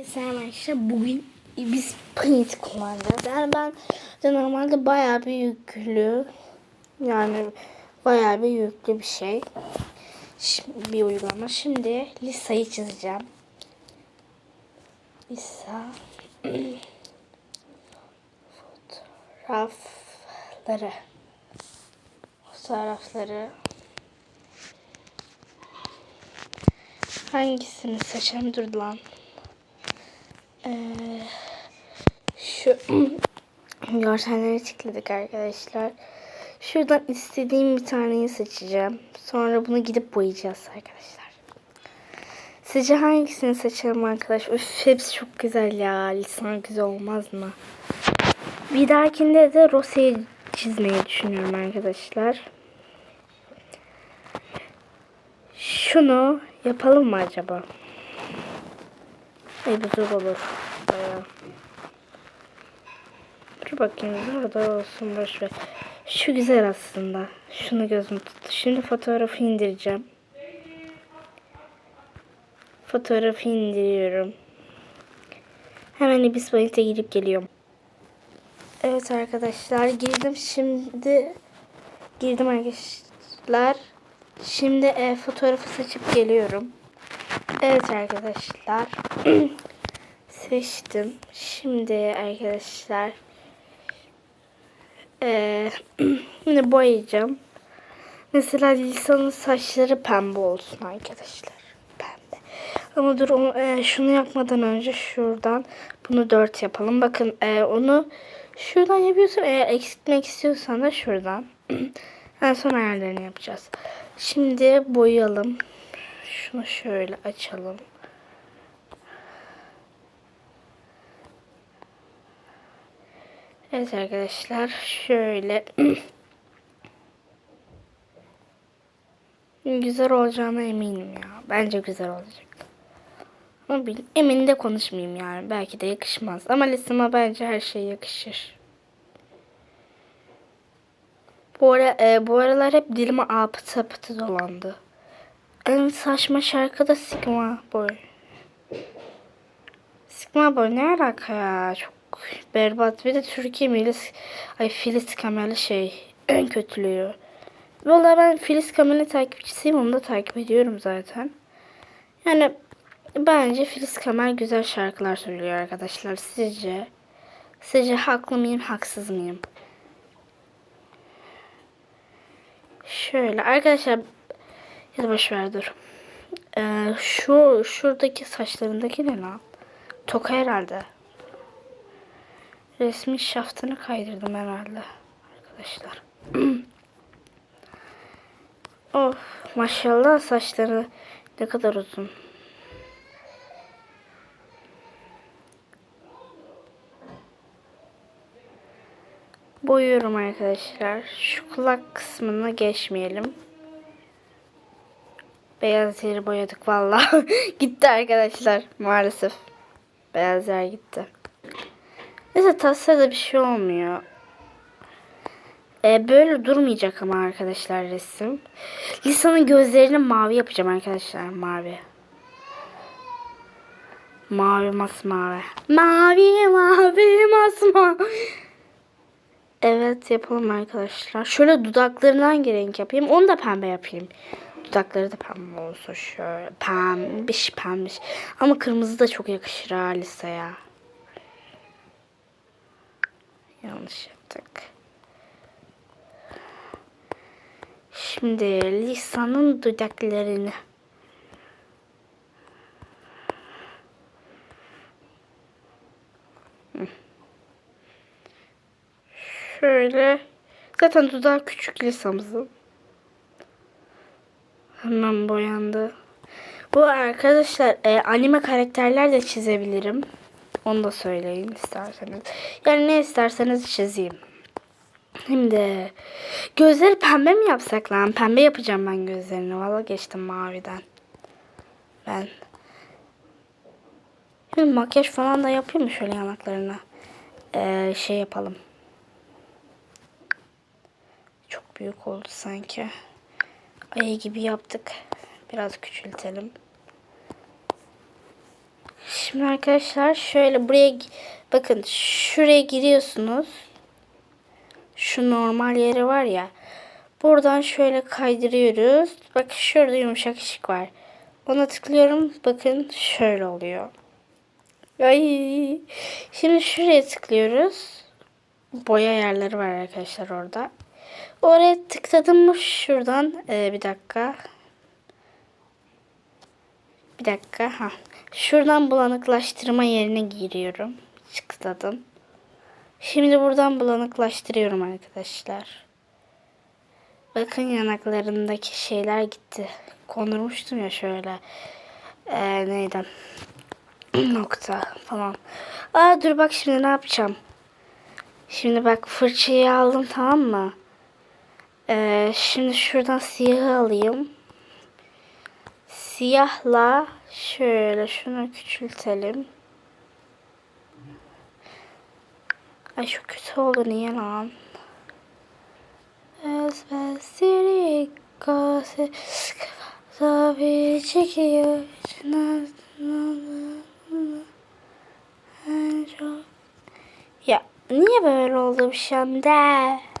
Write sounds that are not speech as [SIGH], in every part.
Selam arkadaşlar. Bugün biz print kullanacağız. Yani ben de normalde bayağı bir yüklü yani bayağı bir yüklü bir şey. Şimdi, bir uygulama. Şimdi Lisa'yı çizeceğim. Lisa fotoğrafları fotoğrafları hangisini seçelim dur lan. Şu [CLEARS THROAT] görselleri tıkladık arkadaşlar. Şuradan istediğim bir taneyi seçeceğim. Sonra bunu gidip boyayacağız arkadaşlar. Sizce hangisini seçelim arkadaş? Üf, hepsi çok güzel ya. Lisan güzel olmaz mı? Bir dahakinde de Rose'yi çizmeyi düşünüyorum arkadaşlar. Şunu yapalım mı acaba? Bu zor olur. Bayağı. Dur bakayım zor da olsun boşver. Şu güzel aslında. Şunu gözüm tuttu. Şimdi fotoğrafı indireceğim. Fotoğrafı indiriyorum. Hemen Ibis Paint'e girip geliyorum. Evet arkadaşlar girdim şimdi girdim arkadaşlar. Şimdi e, fotoğrafı seçip geliyorum. Evet arkadaşlar. [CLEARS THROAT] Seçtim. Şimdi arkadaşlar [CLEARS THROAT] şimdi boyayacağım. Mesela Lisa'nın saçları pembe olsun arkadaşlar. Pembe. Ama dur onu, eee, şunu yapmadan önce şuradan bunu dört yapalım. Bakın eee, onu şuradan yapıyorsun. Eğer eksiltmek istiyorsan da şuradan. [CLEARS THROAT] en son ayarlarını yapacağız. Şimdi boyayalım. Şunu şöyle açalım. Evet arkadaşlar şöyle [CLEARS THROAT] güzel olacağına eminim ya. Bence güzel olacak. Ama emin de konuşmayayım yani. Belki de yakışmaz. Ama listeme bence her şey yakışır. Bu, ara, e, bu aralar hep dilime apıtı apıtı dolandı. En saçma şarkı da Sigma Boy. Sigma Boy ne alaka ya? Çok berbat. Bir de Türkiye Melis, ay Filiz Kamerli şey en kötülüğü. Vallahi ben Filiz Kamerli takipçisiyim. Onu da takip ediyorum zaten. Yani bence Filiz Kamer güzel şarkılar söylüyor arkadaşlar. Sizce? Sizce haklı mıyım, haksız mıyım? Şöyle arkadaşlar ya da boşver dur. Ee, şu şuradaki saçlarındaki ne lan? Toka herhalde. Resmi şaftını kaydırdım herhalde arkadaşlar. [CLEARS THROAT] oh maşallah saçları ne kadar uzun. Boyuyorum arkadaşlar. Şu kulak kısmına geçmeyelim. Beyaz yeri boyadık vallahi. [LAUGHS] gitti arkadaşlar maalesef. Beyaz yer gitti. Neyse tasarıda bir şey olmuyor. Ee, böyle durmayacak ama arkadaşlar resim. Lisa'nın gözlerini mavi yapacağım arkadaşlar. Mavi. Mavi masmavi. Mavi mavi masmavi. Evet yapalım arkadaşlar. Şöyle dudaklarından renk yapayım? Onu da pembe yapayım. Dudakları da pembe olsun şöyle. Pembiş pembiş. Ama kırmızı da çok yakışır ha Lisa'ya. Yanlış yaptık. Şimdi Lisa'nın dudaklarını. Şöyle. Zaten dudağı küçük Lisa'mızın. Hemen boyandı. Bu arkadaşlar e, anime karakterler de çizebilirim. Onu da söyleyin isterseniz. Yani ne isterseniz çizeyim. Şimdi gözleri pembe mi yapsak lan? Pembe yapacağım ben gözlerini. Valla geçtim maviden. Ben. Şimdi makyaj falan da yapayım mı şöyle yanaklarına? Ee, şey yapalım. Çok büyük oldu sanki. Ayı gibi yaptık. Biraz küçültelim. Şimdi arkadaşlar şöyle buraya bakın şuraya giriyorsunuz. Şu normal yeri var ya. Buradan şöyle kaydırıyoruz. Bak şurada yumuşak ışık var. Ona tıklıyorum. Bakın şöyle oluyor. Ay. Şimdi şuraya tıklıyoruz. Boya yerleri var arkadaşlar orada. Oraya tıkladım mı şuradan e, bir dakika. Bir dakika. Ha. Şuradan bulanıklaştırma yerine giriyorum. Tıkladım. Şimdi buradan bulanıklaştırıyorum arkadaşlar. Bakın yanaklarındaki şeyler gitti. Kondurmuştum ya şöyle. Ee, neydi? [CLEARS THROAT] Nokta falan. Aa dur bak şimdi ne yapacağım. Şimdi bak fırçayı aldım tamam mı? Ee, şimdi şuradan siyahı alayım. Siyahla şöyle şunu küçültelim. Ay çok kötü oldu niye lan? Tabi çekiyor ya niye böyle oldu bir şeyde?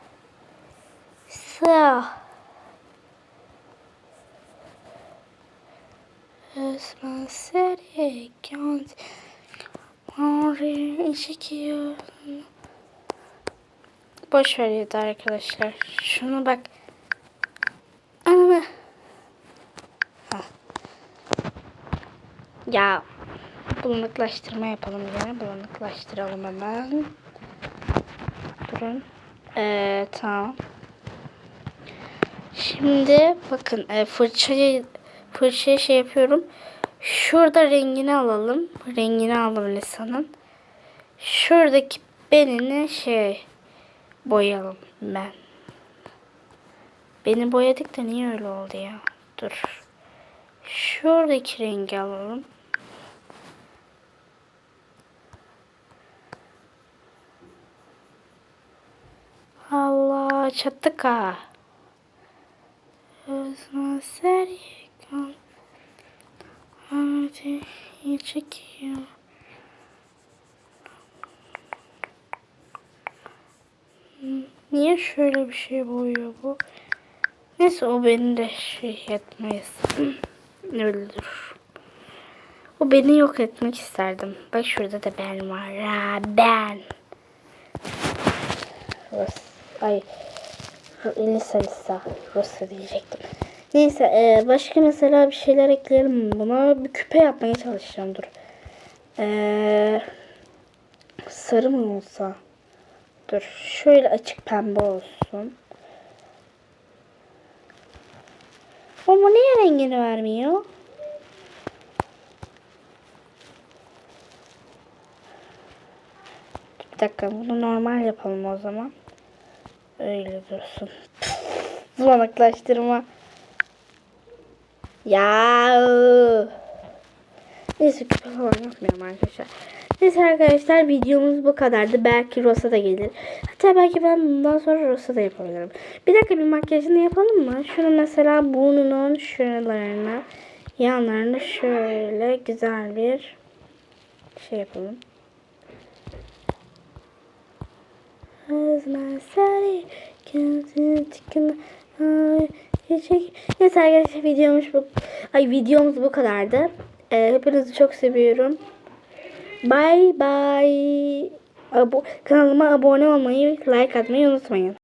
Siyah. Özben seri gönz Mari çekiyor Boş ver yeter arkadaşlar. Şunu bak. Hah. Ya bulanıklaştırma yapalım yine. Bulanıklaştıralım hemen. Durun. Ee, tamam. Şimdi bakın e, fırçayı fırçayı şey yapıyorum. Şurada rengini alalım. Rengini alalım Lisa'nın. Şuradaki benini şey boyayalım ben. Beni boyadık da niye öyle oldu ya? Dur. Şuradaki rengi alalım. Allah çattık ha. Seri. Hadi çekiyor. Niye şöyle bir şey boyuyor bu? Neyse o beni de şey etmeyiz. Öldür. O beni yok etmek isterdim. Bak şurada da ben var. Ha, ben. Rus. Ay. Lisa Lisa. Rus'a diyecektim. Neyse e, başka mesela bir şeyler ekleyelim buna. Bir küpe yapmaya çalışacağım dur. E, sarı mı olsa? Dur şöyle açık pembe olsun. Ama niye rengini vermiyor? Bir dakika bunu normal yapalım o zaman. Öyle dursun. [LAUGHS] Bulanıklaştırma. Ya. Neyse küpe falan yapmıyorum arkadaşlar. Neyse arkadaşlar videomuz bu kadardı. Belki Rosa da gelir. Hatta belki ben bundan sonra Rosa da yapabilirim. Bir dakika bir makyajını yapalım mı? Şunu mesela burnunun şuralarına yanlarına şöyle güzel bir şey yapalım. Özmen seni tıkına Neyse arkadaşlar videomuz bu ay videomuz bu kadardı. Ee, hepinizi çok seviyorum. Bye bye. Abo kanalıma abone olmayı, like atmayı unutmayın.